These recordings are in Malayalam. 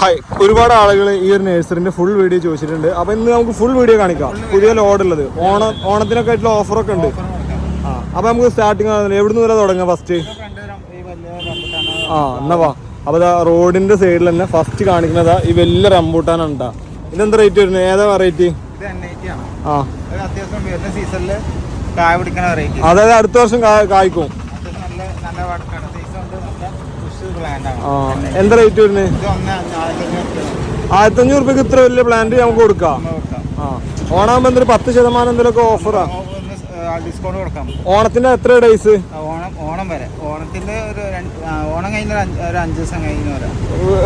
ഹായ് ഒരുപാട് ആളുകൾ ഈ ഒരു നേഴ്സറിന്റെ ഫുൾ വീഡിയോ ചോദിച്ചിട്ടുണ്ട്. അപ്പൊ ഇന്ന് നമുക്ക് ഫുൾ വീഡിയോ കാണിക്കാം. പുതിയ ലോഡ് ഉള്ളത്. ഓണ ഓണത്തിനൊക്കെ ആയിട്ടുള്ള ഓഫറൊക്കെ ഉണ്ട് അപ്പൊ നമുക്ക് സ്റ്റാർട്ടിങ് എവിടുന്ന് വരെ തുടങ്ങാം ഫസ്റ്റ് ആ എന്നാ വാ. അപ്പൊ റോഡിന്റെ സൈഡിൽ തന്നെ ഫസ്റ്റ് കാണിക്കുന്നതാ ഈ വലിയ റംബൂട്ടാനാണ് കേട്ടോ ഇതെന്താ റേറ്റ് വരുന്നത്? ഏതാ വെറൈറ്റി ആ. അതായത് അടുത്ത വർഷം കായ്ക്കും. എന്താ റേറ്റ് വരുന്നത് ആയിരത്തി അഞ്ഞൂറ് രൂപയ്ക്ക് ഇത്ര വലിയ പ്ലാന്റ് നമുക്ക് കൊടുക്കാം. ആ. ഓണാകുമ്പോ എന്തൊരു പത്ത് ശതമാനം എന്തെങ്കിലുമൊക്കെ ഓഫറാ ഡിസ്കൗണ്ട് കൊടുക്കാം. ഓണത്തിന്റെ എത്ര ഡേയ്സ് ഓണം ഓണം വരെ. ഓണത്തിന്റെ ഒരു ഓണം കഴിഞ്ഞ ഒരു അഞ്ച് ദിവസം കഴിഞ്ഞ വരെ.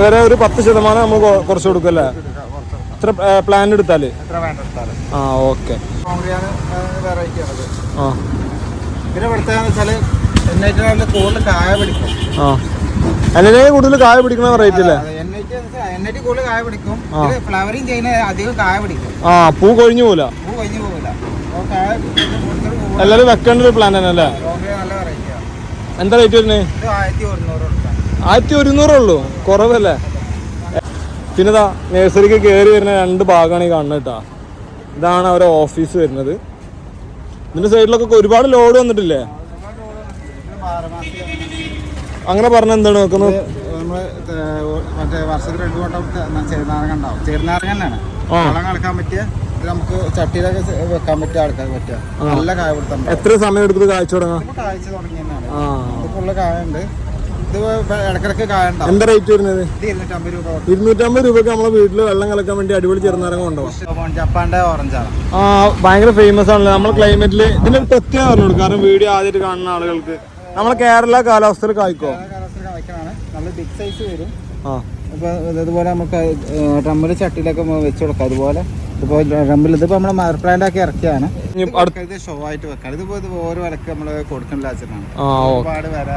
വരെ ഒരു പത്ത് ശതമാനം നമുക്ക് കുറച്ച് കൊടുക്കല്ലേ ഇത്ര പ്ലാൻ എടുത്താൽ? എത്ര ആ ഓക്കെ പിന്നെ എന്നായിട്ട് കൂടുതൽ കായ പിടിക്കും. ആ. അതിനെ കൂടുതൽ കായ പിടിക്കുന്ന വെറൈറ്റി അല്ലേ ആ പൂ കൊഴിഞ്ഞു പോല എല്ലാരും വെക്കേണ്ട ഒരു പ്ലാൻ തന്നെ അല്ലേ എന്താ റേറ്റ് വരുന്നത് ആയിരത്തി ഒരുന്നൂറ് ഉള്ളൂ. കുറവല്ലേ? പിന്നെ നേഴ്സറിക്ക് കേറി കയറി വരുന്ന രണ്ട് ഭാഗമാണ് ഈ കാണുന്നത് കേട്ടാ. ഇതാണ് അവരെ ഓഫീസ് വരുന്നത്. ഇതിന്റെ സൈഡിലൊക്കെ ഒരുപാട് ലോഡ് വന്നിട്ടില്ലേ? അങ്ങനെ പറഞ്ഞ എന്താണ് നോക്കുന്നത്? നമ്മൾ മറ്റേ വർഷത്തിൽ രണ്ട് വട്ടം ചെറുനാരങ്ങ ഉണ്ടാവും. ചെറുനാരങ്ങ തന്നെയാണ്. വളം കളക്കാൻ പറ്റിയ നമുക്ക് ചട്ടിയിലൊക്കെ വെക്കാൻ പറ്റിയ ആൾക്കാർ പറ്റിയ നല്ല കായ എത്ര സമയം എടുക്കുന്നത് കാഴ്ച തുടങ്ങാം ഇപ്പോൾ കാഴ്ച തുടങ്ങി തന്നെയാണ്. ഫുള്ള് കായ ഉണ്ട്. എന്താ റേറ്റ് വരുന്നത്? ഇരുന്നൂറ്റമ്പത് രൂപക്ക് നമ്മളെ വീട്ടിൽ വെള്ളം കലക്കാൻ വേണ്ടി അടിപൊളി ചെറുനാരങ്ങ ഉണ്ടാവും ജപ്പാന്റെ ഓറഞ്ചാണ് ആ ഭയങ്കര ഫേമസ് ആണല്ലോ. നമ്മളെ ക്ലൈമറ്റിൽ ഇതിന്റെ പ്രത്യേകം പറഞ്ഞു കാരണം വീഡിയോ ആദ്യമായിട്ട് കാണുന്ന ആളുകൾക്ക്. നമ്മളെ കേരള കാലാവസ്ഥയിൽ കായ്ക്കോ? കാലാവസ്ഥ കായ്ക്കണാണ് നല്ല ബിഗ് സൈസ് വരും. ആ. ഇപ്പൊ ഇതുപോലെ നമുക്ക് ഡ്രമ്മിൽ ചട്ടിയിലൊക്കെ വെച്ച് കൊടുക്കാം. അതുപോലെ ഇപ്പൊ ഡ്രമ്മിൽ ഇതിപ്പോ നമ്മൾ മദർ പ്ലാന്റ് ആക്കി ഇറക്കിയാണ് ഇത് ഷോ ആയിട്ട് വെക്കാം. ഇതിപ്പോ ഇത് ഓരോ വിലക്ക് നമ്മൾ കൊടുക്കണില്ല വെച്ചിട്ടാണ് ആ ഓ. ഒരുപാട് വില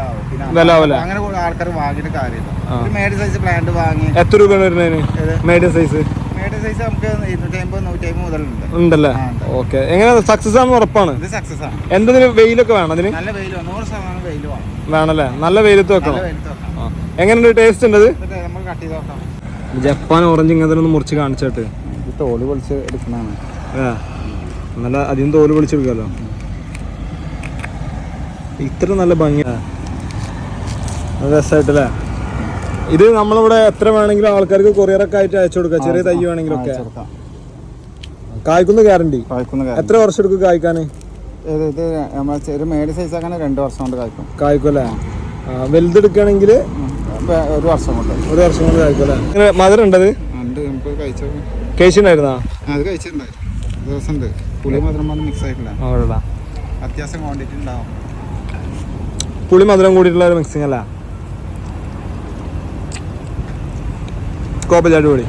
ആവും? അങ്ങനെ ആൾക്കാർ വാങ്ങിയിട്ട് കാര്യമില്ല. ഒരു മേഡ് സൈസ് പ്ലാന്റ് വാങ്ങി എത്ര രൂപയാണ് വരുന്നതിന് മീഡിയം സൈസ് മേഡ് സൈസ് നമുക്ക് ഇരുന്നൂറ്റി അമ്പത് നൂറ്റി അമ്പത് മുതലുണ്ട് ഉണ്ടല്ലേ. ഓക്കെ എങ്ങനെ സക്സസ് ആണെന്ന് ഉറപ്പാണ്. ഇത് സക്സസ് ആണ്. എന്തിന് വെയിലൊക്കെ വേണം അതിന്? നല്ല വെയിൽ നൂറ് ശതമാനം വെയിൽ വേണം. വേണല്ലേ? നല്ല വെയിലത്ത് വെക്കണം? എങ്ങനെയുണ്ട് ടേസ്റ്റ് ഉണ്ട് നമുക്ക് കട്ട് ചെയ്ത് നോക്കാം. ജപ്പാൻ ഓറഞ്ച് ഇങ്ങനത്തെ ഒന്ന് മുറിച്ച് കാണിച്ചിട്ട്. തോൽ പൊളിച്ച് എടുക്കുന്നതാണ്. ആ. നല്ല അധികം തോൽ പൊളിച്ചെടുക്കാമല്ലോ ഇത്ര നല്ല ഭംഗിയാ രസമായിട്ടല്ലേ ഇത് നമ്മളിവിടെ എത്ര വേണമെങ്കിലും ആൾക്കാർക്ക് കൊറിയറൊക്കെ ആയിട്ട് അയച്ചു കൊടുക്കാം. ചെറിയ തൈ വേണമെങ്കിലും ഒക്കെ. കായ്ക്കുന്ന ഗ്യാരണ്ടി? എത്ര വർഷം എടുക്കും കായ്ക്കാൻ ഇത് ചെറിയ സൈസ് രണ്ട് വർഷം കൊണ്ട് കായ്ക്കും. കായ്ക്കും അല്ലേ? വലുതെടുക്കുകയാണെങ്കിൽ ഒരു വർഷം കൊണ്ട്. ഒരു വർഷം കൊണ്ട് കായ്ക്കും അല്ലേ? മധുരം ഉണ്ടത് കഴിച്ചിട്ടുണ്ടായിരുന്നു അത് കഴിച്ചിട്ടുണ്ട്. ദിവസം ഉണ്ട്. പുളി മധുരം മിക്സ് ആയിട്ടില്ല. അവിടെ അത്യാവശ്യം ക്വാണ്ടിറ്റി ഉണ്ടാവും. പുളി മധുരം കൂടിയിട്ടുള്ള ഒരു മിക്സിംഗ് അല്ല? കോപ്പൽ അടിപൊളി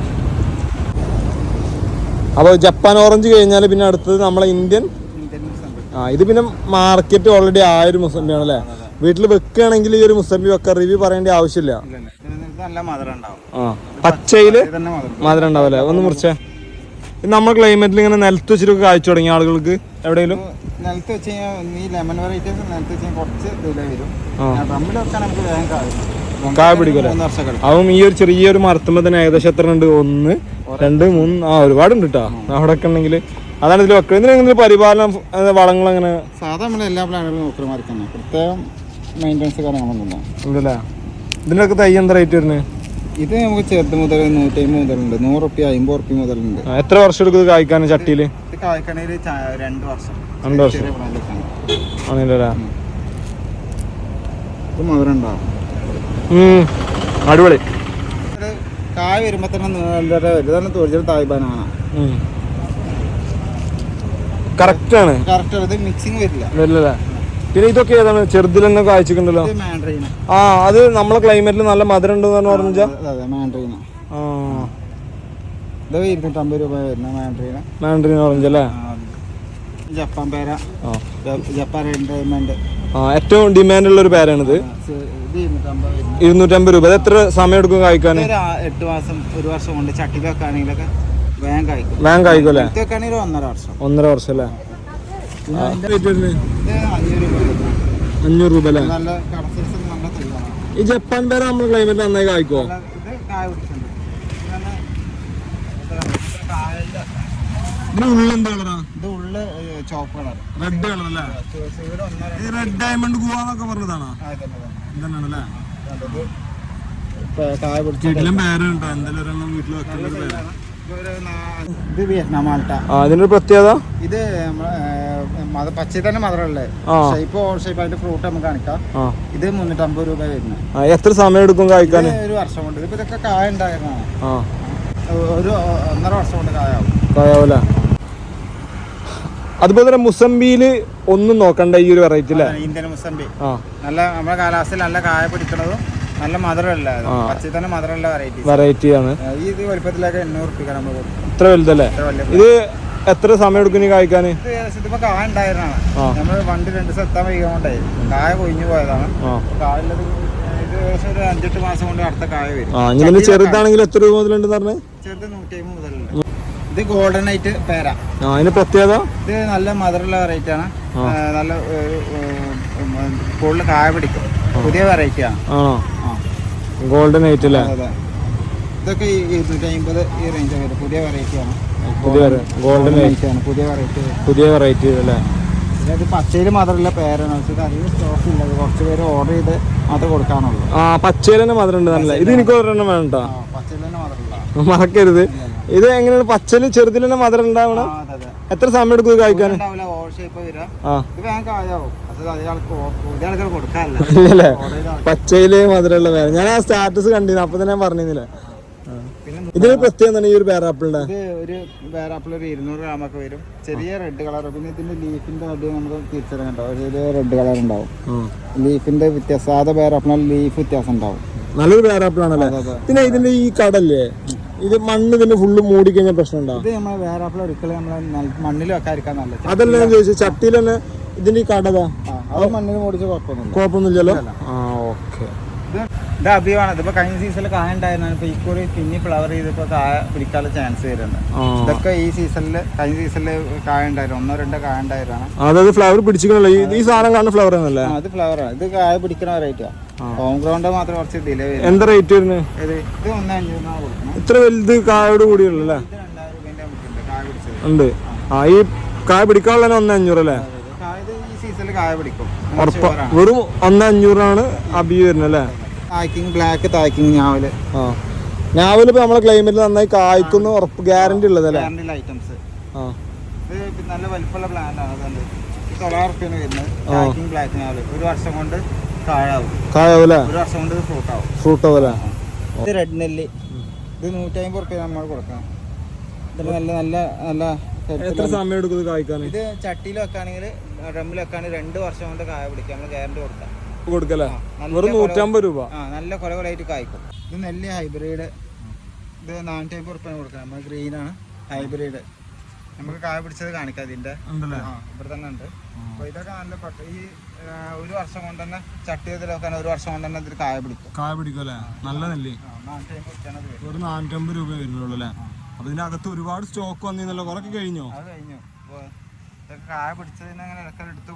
അപ്പോൾ ജപ്പാൻ ഓറഞ്ച് കഴിഞ്ഞാൽ പിന്നെ അടുത്തത് നമ്മളെ ഇന്ത്യൻ? ആ ഇത് പിന്നെ മാർക്കറ്റ് ഓൾറെഡി ആയൊരു ഒരു അല്ലേ വീട്ടിൽ വെക്കുകയാണെങ്കിൽ ഈ ഒരു മുസംബി വെക്കാൻ റിവ്യൂ പറയേണ്ട ആവശ്യമില്ല. ഉണ്ടാവും. ആ പച്ചയിൽ മധുരം. ഉണ്ടാവില്ലേ? ഒന്ന് മുറിച്ചേ. നമ്മുടെ ക്ലൈമറ്റിൽ ഇങ്ങനെ നിലത്ത് വെച്ചിട്ടൊക്കെ കാഴ്ച തുടങ്ങിയ ആളുകൾക്ക് എവിടെയെങ്കിലും? നിലത്ത് വെച്ച് കഴിഞ്ഞാൽ ഈ ലെമൺ വെറൈറ്റീസ് നിലത്ത് വെച്ച് കുറച്ച് ഡിലേ വരും. വെക്കാൻ നമുക്ക് വേഗം കായും. കായ പിടിക്കൂലെ? അതും ഈ ഒരു ചെറിയൊരു മരത്തുമ്പോ തന്നെ ഏകദേശം എത്ര ഉണ്ട്? ഒന്ന് രണ്ട് മൂന്ന് ആ ഒരുപാടുണ്ട് കേട്ടോ അവിടെ ഒക്കെ ഉണ്ടെങ്കിൽ അതാണ് ഇതിൽ വെക്കുന്നത് ഇതിന് പരിപാലനം വളങ്ങൾ അങ്ങനെ സാധാരണ നമ്മൾ എല്ലാ പ്ലാനുകളും നോക്കി മാറിക്കന്നെ പ്രത്യേകം മെയിന്റെനൻസ് കാര്യങ്ങളൊന്നും ഉണ്ടല്ലേ? ഇതിനൊക്കെ തൈ എന്താ റേറ്റ് വരുന്നത്? ഇത് നമുക്ക് ചെറുത് മുതൽ നൂറ്റി അമ്പത് മുതലുണ്ട്. നൂറ് റുപ്യ അമ്പത് റുപ്യ മുതലുണ്ട് എത്ര വർഷം എടുക്കും ഇത് കായ്ക്കാൻ ചട്ടിയിൽ ഇത് കായ്ക്കണേൽ രണ്ട് വർഷം. രണ്ട് വർഷം. ആണല്ലേ? ഇത് മധുരം ഉണ്ടാവും. അടിപൊളി. കായ വരുമ്പോ തന്നെ വലുതാണ് ഇതാണ് തൊഴിൽ തായ്പാനാണ് കറക്റ്റ് ആണ്. കറക്റ്റ് ഇത് മിക്സിങ് വരില്ല. പിന്നെ ഇതൊക്കെ ഏതാണ്? ചെറുതിൽ തന്നെ കായ്ച്ചിട്ടുണ്ടല്ലോ? ആ അത് നമ്മളെ ക്ലൈമറ്റിൽ നല്ല മധുരം ഉണ്ടെന്ന് പറഞ്ഞ പറഞ്ഞാൽ അതെ മാൻഡ്രീന ആ. ഇത് ഇരുന്നൂറ്റമ്പത് രൂപ വരുന്ന മാൻഡ്രീന മാൻഡറിൻ ഓറഞ്ച് അല്ലേ ജപ്പാൻ പേര. ആ. ജ- ജപ്പാൻ എന്റർടൈൻമെന്റ് ആ ഏറ്റവും ഡിമാൻഡ് ഉള്ള ഒരു പേരാണിത്. ഇരുന്നൂറ്റമ്പത് രൂപ. എത്ര സമയം എടുക്കും കായ്ക്കാൻ? മാസം ഒരു വർഷം കൊണ്ട് വേഗം കായ്ക്കും. ഒന്നര വർഷം. അല്ലേ? അഞ്ഞൂറ് രൂപ അല്ലേ? ഈ ജപ്പാൻ പേര നമ്മൾ ക്ലൈമറ്റ് നന്നായി കായ്ക്കോ റെഡ് ഡയമണ്ട് ഗുവാന്നൊക്കെ പറഞ്ഞതാണോ. ഇത് വിയറ്റ്നാം ഇതിനൊരു പ്രത്യേകത? ഇത് പച്ചയിൽ പച്ച തന്നെ മധുരമല്ലേ. ഷേപ്പ് ഓൾ ഷേപ്പ് ആയിട്ട് ഫ്രൂട്ട് നമുക്ക് കാണിക്കാം. ഇത് മുന്നൂറ്റമ്പത് രൂപ വരുന്നത് ആ, എത്ര സമയം എടുക്കും കായ്ക്കാൻ ഒരു വർഷം കൊണ്ട്. ഇപ്പൊ ഇതൊക്കെ കായ ഉണ്ടായിരുന്നു ആ. ഒരു ഒന്നര വർഷം കൊണ്ട് കായാവും കായാവൂല അതുപോലെ തന്നെ മുസംബിയിൽ ഒന്നും നോക്കണ്ട ഈ ഒരു വെറൈറ്റി അല്ലേ ഇന്ത്യൻ മുസംബി. നല്ല നമ്മുടെ കാലാവസ്ഥയിൽ നല്ല കായ പിടിക്കണതും നല്ല മധുരമല്ല. പച്ചയിൽ തന്നെ മധുരമുള്ള വെറൈറ്റി വെറൈറ്റി ആണ്. ഈ ഇത് വലുപ്പത്തിലൊക്കെ എണ്ണൂറ് റുപ്യ നമ്മൾ ഇത്ര വലുതല്ലേ? ഇത് എത്ര സമയം എടുക്കും ഇനി കായ്ക്കാൻ ഇതിപ്പോ കായ ഉണ്ടായിരുന്നാണ്. നമ്മൾ വണ്ടി രണ്ട് സെത്താൻ വൈകുകൊണ്ടായി കായ കൊഴിഞ്ഞു പോയതാണ്. കായുള്ളത് ഇത് ഏകദേശം ഒരു അഞ്ചെട്ട് മാസം കൊണ്ട് അടുത്ത കായ വരും. ചെറുതാണെങ്കിൽ എത്ര രൂപ മുതലുണ്ടെന്ന് പറഞ്ഞു? ചെറുത് നൂറ്റി അമ്പത് മുതലുണ്ട്. ഇത് ഗോൾഡൻ ആയിട്ട് പേര. അതിന് പ്രത്യേകത? ഇത് നല്ല മധുരമുള്ള വെറൈറ്റി ആണ്. നല്ല കൂടുതൽ കായ പിടിക്കും. പുതിയ വെറൈറ്റി ആണ്. ഗോൾഡൻ ആയിട്ട് അല്ലേ? ഇതൊക്കെ ഇരുന്നൂറ്റി അമ്പത് ഈ റേഞ്ച് വരും. പുതിയ വെറൈറ്റി ആണ്. പുതിയ ഗോൾഡൻ വെറൈറ്റി ആണ് പുതിയ വെറൈറ്റി പുതിയ വെറൈറ്റി അല്ലേ? ഇത് പച്ചയിൽ മാത്രമല്ല പേരാണ്. പക്ഷേ അധികം സ്റ്റോക്ക് ഇല്ല. കുറച്ച് പേര് ഓർഡർ ചെയ്ത് മാത്രമേ കൊടുക്കാനുള്ളൂ. ആ പച്ചയിൽ തന്നെ മധുരം ഉണ്ട്. നല്ല. ഇത് എനിക്ക് ഒരെണ്ണം വേണ്ട പച്ചയിൽ തന്നെ മാത്രമല്ല മറക്കരുത്. ഇത് എങ്ങനെയാണ്? പച്ചൽ ചെറുതിൽ തന്നെ മധുരം ഉണ്ടാവണം? എത്ര സമയം എടുക്കും കായ്ക്കാൻ? കൊടുക്കാറില്ല. ഇല്ലല്ലേ? പച്ചയിൽ മധുരമുള്ള പേര ഞാൻ ആ സ്റ്റാറ്റസ് കണ്ടിരുന്നു. അപ്പൊ തന്നെ പറഞ്ഞില്ല പറഞ്ഞിരുന്നില്ല? ഇതിന് പ്രത്യേകം തന്നെ ഈ ഒരു പേരാപ്പിളിന്റെ ഒരു ഒരു ഇരുന്നൂറ് ഗ്രാം ഒക്കെ വരും. ചെറിയ റെഡ് കളർ പിന്നെ ഇതിന്റെ ലീഫിന്റെ നമുക്ക് ചെറിയ റെഡ് കളർ ഉണ്ടാവും. ലീഫിന്റെ വ്യത്യാസം. സാധാ ലീഫ് വ്യത്യാസം ഉണ്ടാവും. നല്ലൊരു പേരാപ്പിളാണല്ലേ. പിന്നെ ഇതിന്റെ ഈ കടല്ലേ? ഇത് മണ്ണ് ഇതിന് ഫുള്ള് മൂടി കഴിഞ്ഞാൽ പ്രശ്നം ഉണ്ടാവും ഇത് നമ്മൾ ഒരിക്കലും നമ്മൾ മണ്ണിൽ വെക്കാതിരിക്കാൻ നല്ലത് അതല്ല ഞാൻ ചോദിച്ചത് ചട്ടിയിൽ തന്നെ ഇതിന്റെ ഈ കടതാ ആ, അത് മണ്ണിൽ കുഴപ്പമൊന്നുമില്ല. കുഴപ്പമൊന്നുമില്ലല്ലോ? ആ ഓക്കെ. ഇത് ഇത് ഇതിപ്പോ കഴിഞ്ഞ സീസണിൽ കായ ഉണ്ടായിരുന്നു ഇപ്പൊ ഇക്കുറി പിന്നെ ഫ്ലവർ ചെയ്തപ്പോ കായ പിടിക്കാനുള്ള ചാൻസ് വരുന്നുണ്ട്. ആ. ഇതൊക്കെ ഈ സീസണിൽ കഴിഞ്ഞ സീസണിൽ കായ ഉണ്ടായിരുന്നു. ഒന്നോ രണ്ടോ കായ അതായത് ഫ്ലവർ പിടിച്ചിക്കണല്ലോ. ഈ ഈ സാധനം കാണുന്ന ഫ്ലവർ എന്നല്ലേ ആ, അത് ഫ്ലവറാണ് ഇത് കായ പിടിക്കണ റേറ്റ് ആ. ഹോം ഗ്രൗണ്ട് മാത്രം കുറച്ച് ഡിലേ വരും എന്താ റേറ്റ് വരുന്നത് ഇത് ഇത് ഒന്ന് അഞ്ഞൂറിനാണ് ഇത്ര വലുത് കായോട് കൂടിയുള്ളല്ലേ ഉണ്ട്. ആ ഈ കായ പിടിക്കാനുള്ള ഒന്ന് അഞ്ഞൂറ് അല്ലേ? ഉറപ്പ. വെറും ഒന്ന് അഞ്ഞൂറാണ് അബി വരുന്നത് അല്ലേ? ബ്ലാക്ക് ഞാവൽ ആ. ഇപ്പൊ നമ്മളെ ക്ലൈമറ്റിൽ നന്നായി കായ്ക്കുന്ന ഉറപ്പ് ഗ്യാരണ്ടി ഉള്ളത് അല്ലേ? ഐറ്റംസ് ആ. നല്ല വലിപ്പമുള്ള പ്ലാന്റ് ആണ് അതുകൊണ്ട് ഈ തൊള്ളായിരം വരുന്നത്. ബ്ലാക്ക് ഞാവൽ ഒരു വർഷം കൊണ്ട് കായാവും. കായാവും ഒരു വർഷം കൊണ്ട് ഇത് ഫ്രൂട്ട് ആവും ഫ്രൂട്ട് ആവൂലേ റെഡ് നെല്ല്. ഇത് നൂറ്റമ്പത് റുപ്യ നമ്മൾ കൊടുക്കണം. നല്ല നല്ല നല്ല എത്ര സമയം എടുക്കും ഇത് കായ്ക്കാൻ? ഇത് ചട്ടിയിൽ വെക്കാണെങ്കിൽ ഡ്രമ്മിൽ വെക്കാണെങ്കിൽ രണ്ട് വർഷം കൊണ്ട് കായ പിടിക്കാം. നമ്മൾ ഗ്യാരണ്ടി കൊടുക്കാം. കൊടുക്കല്ലേ വെറും നൂറ്റമ്പത് രൂപ? ആ നല്ല കൊല കൊലയായിട്ട് കായ്ക്കും. ഇത് നെല്ല് ഹൈബ്രിഡ് ഇത് നാനൂറ്റി അമ്പത് റുപ്യ കൊടുക്കണം നമ്മൾ ഗ്രീനാണ് ഹൈബ്രിഡ് നമുക്ക് കായ പിടിച്ചത് കാണിക്കാം ഇതിന്റെ ഇവിടെ തന്നെ ഉണ്ട്. അപ്പൊ ഇതൊക്കെ നല്ല പട്ട ഈ ഒരു വർഷം കൊണ്ട് തന്നെ ചട്ടി ഇതിലൊക്കെ ഒരു വർഷം കൊണ്ട് തന്നെ ഇതിൽ കായ പിടിക്കും. കായ പിടിക്കും അല്ലേ? നല്ല നെല്ലി. ഒരു നാനൂറ്റമ്പത് രൂപ വരുന്നുള്ളൂ അല്ലേ? അപ്പൊ ഇതിനകത്ത് അകത്ത് ഒരുപാട് സ്റ്റോക്ക് വന്നിരുന്നല്ലോ കുറെ കഴിഞ്ഞോ? അത് കഴിഞ്ഞു. കായ പിടിച്ചതിന് അങ്ങനെ എടുത്ത്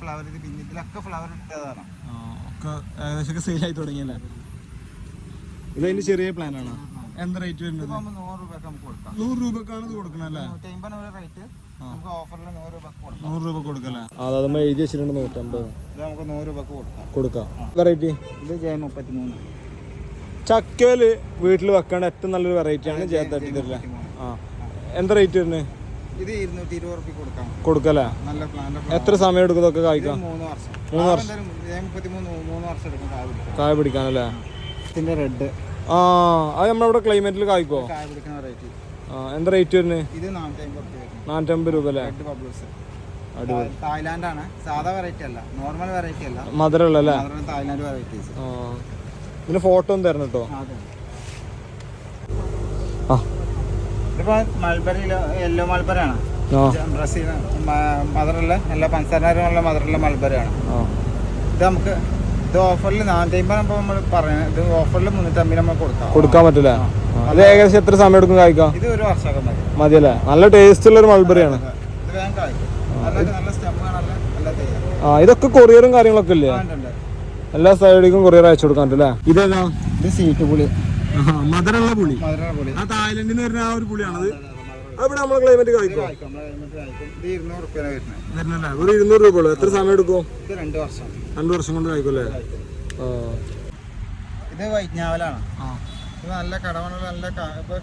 ഫ്ലവർ ഇത് പിന്നിതിലൊക്കെ ഫ്ലവർ ഇട്ടതാണ്. ഒക്കെ ഏകദേശം തുടങ്ങിയല്ലേ? ഇത് അതിന്റെ ചെറിയ പ്ലാൻ ആണ്. എന്താ റേറ്റ് വരുന്നത്? നൂറ് രൂപയ്ക്ക് നമുക്ക് കൊടുക്കാം. നൂറ് രൂപക്കാണ് ഇത് കൊടുക്കണല്ലേ രൂപ റേറ്റ് നമുക്ക് ഓഫറിൽ നൂറ് രൂപ കൊടുക്കാം. നൂറ് രൂപ കൊടുക്കല്ലേ അതെ നമ്മൾ എഴുതി വെച്ചിട്ടുണ്ട് നൂറ്റമ്പത്. ഇത് നമുക്ക് നൂറ് രൂപക്ക് കൊടുക്കാം. കൊടുക്കാം. വെറൈറ്റി ഇത് ജയ മുപ്പത്തി മൂന്ന് ചക്കയിൽ വീട്ടിൽ വെക്കേണ്ട ഏറ്റവും നല്ലൊരു വെറൈറ്റി ആണ് ജയ തട്ടി തരില്ല ആ. എന്താ റേറ്റ് വരുന്നത് ഇത് ഇരുന്നൂറ്റി ഇരുപത് റുപ്യ കൊടുക്കാം. കൊടുക്കല്ലേ നല്ല പ്ലാന്റ് എത്ര സമയം എടുക്കും ഇതൊക്കെ കായ്ക്കാം? മൂന്ന് വർഷം. മൂന്ന് വർഷം. മൂന്ന് എടുക്കും കായ പിടിക്കാനല്ലേ? ഇതിന്റെ റെഡ് ആ അത് നമ്മളിവിടെ ക്ലൈമറ്റിൽ കായ്ക്കോ? കായ പിടിക്കുന്ന റേറ്റ് ആ എന്താ റേറ്റ് വരുന്നത് ഇത് നാനൂറ്റമ്പത് രൂപ അല്ലേ? അടിപൊളി. തായ്ലാന്റ് ആണ് സാധാ വെറൈറ്റി അല്ല. നോർമൽ വെറൈറ്റി അല്ല. മധുരമുള്ള അല്ലേ? സാധാരണ തായ്ലാന്റ് വെറൈറ്റീസ് ആ. ഇതിന് ഫോട്ടോ ഒന്ന് തരണം കേട്ടോ അതെ. ആ. ഇതിപ്പോ മൾബറിയിൽ യെല്ലോ മൾബറാണ് ആ. ബ്രസീൽ മദറുള്ള നല്ല പഞ്ചസാരമുള്ള മദറുള്ള മൾബറാണ് ആ. ഇത് നമുക്ക് ഇത് ഓഫറിൽ നാനൂറ്റി അമ്പത് നമ്മൾ പറയുന്നത് ഇത് ഓഫറിൽ മുന്നൂറ്റമ്പത് നമ്മൾ കൊടുക്കാം. കൊടുക്കാൻ പറ്റില്ല അത് ഏകദേശം എത്ര സമയം എടുക്കും കായ്ക്കാം? ഇത് ഒരു വർഷമൊക്കെ മതി. മതിയല്ലേ? നല്ല ടേസ്റ്റ് ഉള്ള ഒരു മൾബറിയാണ് ആ. ഇതൊക്കെ കൊറിയറും കാര്യങ്ങളൊക്കെ ഇല്ലേ. എല്ലാ സൈഡിലേക്കും കൊറിയർ അയച്ചു കൊടുക്കാൻ അല്ലേ ഇതേതാ? ഇത് സീറ്റ് പുളി. മധുരമുള്ള പുളി. ആ തായ്ലൻഡിൽ നിന്ന് വരുന്ന ആ ഒരു പുളിയാണത്. അവിടെ നമ്മളെ ക്ലൈമറ്റ് കഴിക്കും കായ്ക്കും വരുന്നല്ലേ? ഒരു ഇരുന്നൂറ് രൂപ ഉള്ളു. എത്ര സമയം എടുക്കും? രണ്ട് വർഷം. രണ്ടു വർഷം കൊണ്ട് കായ്ക്കും അല്ലേ? ഇത് വൈജ്ഞാവലാണ് ഇത് നല്ല കടവണുള്ള നല്ല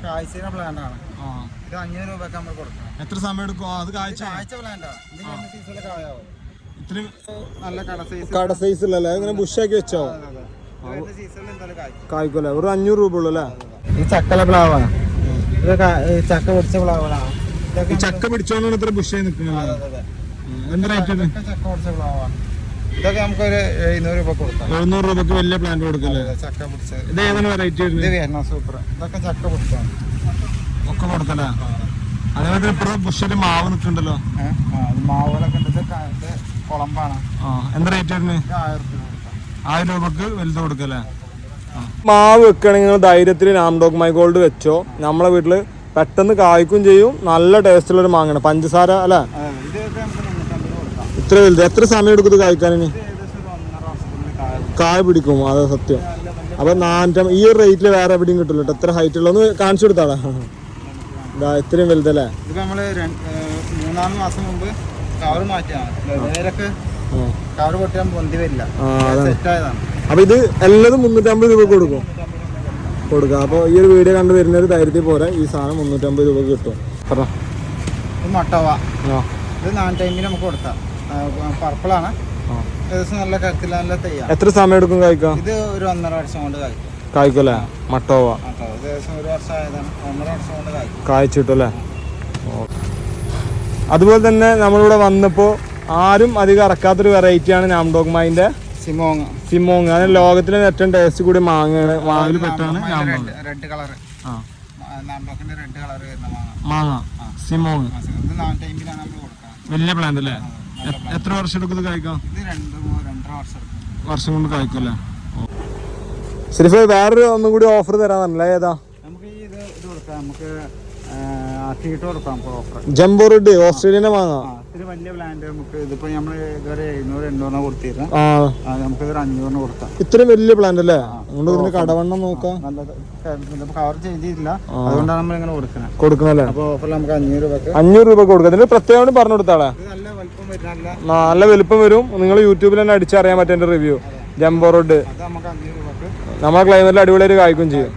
കാഴ്ച പ്ലാന്റാണ് പ്ലാന്റ് ആണ്. ആ. ഇത് അഞ്ഞൂറ് രൂപക്ക് നമ്മൾ കൊടുക്കണം. എത്ര സമയം എടുക്കും? അത് കാഴ്ച കാഴ്ച പ്ലാന്റ് ആണ് ഇത് കഴിഞ്ഞ സീസണിൽ കായാവും. കട സൈസ് ഇങ്ങനെ ബുഷാക്കി വെച്ചോ? സീസണിൽ എന്തായാലും കായ്ക്കും. കായ്ക്കൂല്ലേ ഒരു അഞ്ഞൂറ് രൂപ ഉള്ളു അല്ലേ? ഈ ചക്കല പ്ലാവാണ് ചക്ക പിടിച്ച പ്ലാവാണ്? ഈ ചക്ക പിടിച്ചോണ്ടാണ് ഇത്ര ബുഷായി നിൽക്കുന്നത്. എന്ത് റേറ്റ് ചക്ക പൊടിച്ച പ്ലാവാണ് ഇതൊക്കെ നമുക്കൊരു എഴുന്നൂറ് രൂപ കൊടുക്കാം. എഴുന്നൂറ് രൂപക്ക് വലിയ പ്ലാന്റ് കൊടുക്കല്ലേ? ചക്ക പൊടിച്ചത് ഇത് ഏതാണ് വെറൈറ്റി ഇത് വരുന്നത് വിയറ്റ്നാം സൂപ്പർ. ഇതൊക്കെ ചക്ക പൊടിച്ചാണ് ഒക്കെ കൊടുക്കല്ലേ അതേപോലെ ഇപ്പുറം മാവ് നിൽക്കണ്ടല്ലോ? മാവുകളൊക്കെ ഉണ്ട്. കുളമ്പാണ്. ആ എന്താ റേറ്റ് വരുന്നത് ആയിരം രൂപക്ക് വലുത് കൊടുക്കല്ലേ മാവ് വെക്കണെങ്കിൽ നിങ്ങൾ ധൈര്യത്തിൽ നാംഡോക് മൈ ഗോൾഡ് വെച്ചോ. നമ്മളെ വീട്ടിൽ പെട്ടെന്ന് കായ്ക്കും ചെയ്യും. നല്ല ടേസ്റ്റുള്ള ഒരു മാങ്ങയാണ്. പഞ്ചസാര അല്ലേ? ഇത്ര വലുത്. എത്ര സമയം എടുക്കും ഇത് കായ്ക്കാനിനി കായ പിടിക്കും. അതെ സത്യം. അപ്പൊ നാനൂറ്റം ഈ ഒരു റേറ്റിൽ വേറെ എവിടെയും കിട്ടില്ല കേട്ടോ. എത്ര ഹൈറ്റ് ഉള്ള. ഒന്ന് കാണിച്ചു കൊടുത്താളാ. ഇതാ ഇത്രയും വലുതല്ലേ ഇത് നമ്മൾ മൂന്നാൽ മാസം മുമ്പ് കവർ നേരൊക്കെ കവർ പൊട്ടിയാൽ പൊന്തി വരില്ല. അപ്പൊ ഇത് എല്ലാതും മുന്നൂറ്റമ്പത് രൂപ കൊടുക്കും. കൊടുക്കുക അപ്പോൾ ഈ ഒരു വീഡിയോ കണ്ടു വരുന്ന ഒരു ധൈര്യത്തിൽ പോരാ. ഈ സാധനം മുന്നൂറ്റമ്പത് രൂപ കിട്ടും. പറഞ്ഞോ ഇത് മട്ടവ. ഇത് നാൻ ടൈമിൽ നമുക്ക് പർപ്പിളാണ്. ഏകദേശം നല്ല നല്ല എത്ര സമയം എടുക്കും കായ്ക്കാം? ഇത് ഒരു ഒന്നര വർഷം കൊണ്ട് കായ്ക്കും. കായ്ക്കല്ലേ? മട്ടോവ. ഏകദേശം ഒരു വർഷം ആയതാണ്. ഒന്നര വർഷം കൊണ്ട് കായ്ക്കും. കായ്ച്ചിട്ടു അല്ലേ? അതുപോലെ തന്നെ നമ്മളിവിടെ വന്നപ്പോൾ ആരും അധികം ഇറക്കാത്തൊരു വെറൈറ്റിയാണ് നാംഡോഗ് മായിന്റെ സിമോങ്. സിമോങ്. അതിന് ലോകത്തിലെ ഏറ്റവും ടേസ്റ്റ് കൂടി മാങ്ങയാണ്. മാവിൽ പെട്ടാണ് റെഡ് കളർ ആ. റെഡ് കളർ മാങ്ങ. സിമോങ്. വലിയ പ്ലാന്റ് അല്ലേ? എത്ര വർഷം എടുക്കും ഇത് കായ്ക്കാം? വർഷം കൊണ്ട് കായ്ക്കല്ലേ ശരി വേറൊരു ഒന്നും കൂടി ഓഫർ തരാൻ പറഞ്ഞില്ല? ഏതാ? നമുക്ക് ഈ ഇത് ഇത് കൊടുക്കാം. നമുക്ക് ആക്കിയിട്ട് കൊടുക്കാം ഓഫർ ജംബോ റെഡ് ഓസ്ട്രേലിയനെ വാങ്ങാം. വലിയ നമുക്ക് ഇതിപ്പോ നമ്മൾ ഇതുവരെ എഴുന്നൂറ് എണ്ണൂറിന് കൊടുത്തിരുന്നു. ആ. നമുക്ക് ഇതൊരു അഞ്ഞൂറിന് കൊടുക്കാം. ഇത്രയും വലിയ പ്ലാന്റ് അല്ലേ? അതുകൊണ്ട് ഇതിന് കടവണ്ണം നോക്കാം. കവർ ചെയ്തില്ല അതുകൊണ്ടാണ് നമ്മൾ ഇങ്ങനെ കൊടുക്കുന്നത് അപ്പോൾ ഓഫറിൽ നമുക്ക് അഞ്ഞൂറ് രൂപ കൊടുക്കാം. ഇതിന് പ്രത്യേകം പറഞ്ഞു കൊടുത്താളെ നല്ല വലിപ്പം വരും നിങ്ങൾ യൂട്യൂബിൽ തന്നെ അടിച്ചറിയാൻ പറ്റും റിവ്യൂ ജംബോ റോഡ്. നമ്മളെ ക്ലൈമറ്റിൽ അടിപൊളിയായിട്ട് കായ്ക്കും ചെയ്യും.